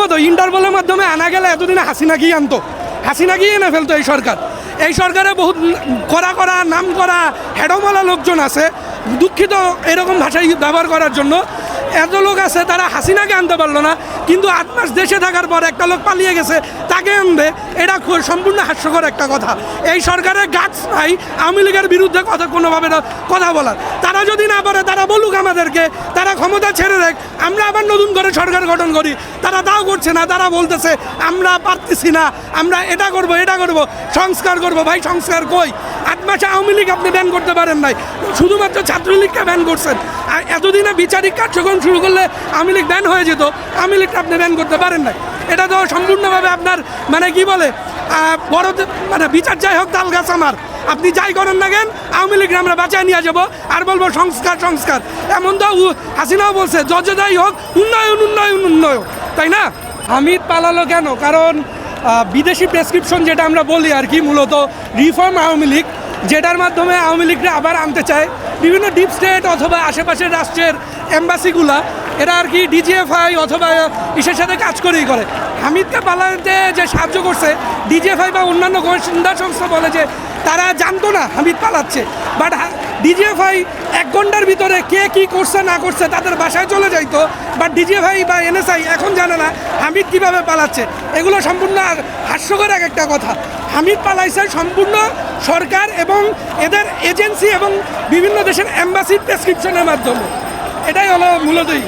প্রথমত ইন্টারপোলের মাধ্যমে আনা গেলে এতদিনে হাসিনাকেই আনতো। হাসিনাকেই এনে ফেলতো এই সরকার। এই সরকারে বহুত করা করা নাম করা, হেডমালা লোকজন আছে, দুঃখিত এরকম ভাষাই ব্যবহার করার জন্য। এত লোক আছে, তারা হাসিনাকে আনতে পারল না, কিন্তু আট মাস দেশে থাকার পর একটা লোক পালিয়ে গেছে, তাকে আনবে, এটা সম্পূর্ণ হাস্যকর একটা কথা। এই সরকারের গাছ নাই, আওয়ামী লীগের বিরুদ্ধে কথা কোনোভাবে কথা বলার। তারা যদি না পারে, তারা বলুক আমাদেরকে তারা ক্ষমতা ছেড়ে দেখ, আমরা আবার নতুন করে সরকার গঠন করি। তারা তাও করছে না, তারা বলতেছে, আমরা পারতেছি না, আমরা এটা করব এটা করব, সংস্কার করব। ভাই, সংস্কার কই? আট মাসে আওয়ামী লীগ আপনি ব্যান করতে পারেন নাই। শুধুমাত্র ছাত্রলীগকে ব্যান করছেন। আর এতদিনে বিচারিক কার্যক্রম শুরু করলে আওয়ামী লীগ ব্যান হয়ে যেত, আওয়ামী লীগটা আপনি ব্যান করতে পারেন নাই। এটা তো সম্পূর্ণভাবে আপনার মানে কি বলে বড় মানে বিচার যাই হোক, তাল গাছ আমার। আপনি যাই করেন না কেন, আওয়ামী লীগ আমরা বাঁচায় নিয়ে যাব। আর বলব সংস্কার সংস্কার। এমন তো হাসিনাও বলছে যাই হোক, উন্নয়ন উন্নয়ন উন্নয়ন। তাই না? হামিদ পালালো কেন? কারণ বিদেশি প্রেসক্রিপশন যেটা আমরা বলি আর কি, মূলত রিফর্ম আওয়ামী লীগ, যেটার মাধ্যমে আওয়ামী লীগরা আবার আনতে চায়। বিভিন্ন ডিপ স্টেট অথবা আশেপাশের রাষ্ট্রের এম্বাসিগুলা এরা আর কি ডিজিএফআই অথবা ইসের সাথে কাজ করেই করে। হামিদকে পালাতে যে সাহায্য করছে ডিজিএফআই বা অন্যান্য গোয়েন্দা সংস্থা বলে যে তারা জানতো না হামিদ পালাচ্ছে। বাট ডিজিএফআই এক ঘণ্টার ভিতরে কে কি করছে, না করছে, তাদের বাসায় চলে যাইতো। বাট ডিজিএফআই বা এনএসআই এখন জানে না হামিদ কীভাবে পালাচ্ছে। এগুলো সম্পূর্ণ হাস্যকর এক একটা কথা। হামিদ পালাইছে সম্পূর্ণ সরকার এবং এদের এজেন্সি এবং বিভিন্ন দেশের অ্যাম্বাসির প্রেসক্রিপশনের মাধ্যমে। এটাই হলো মূলতই।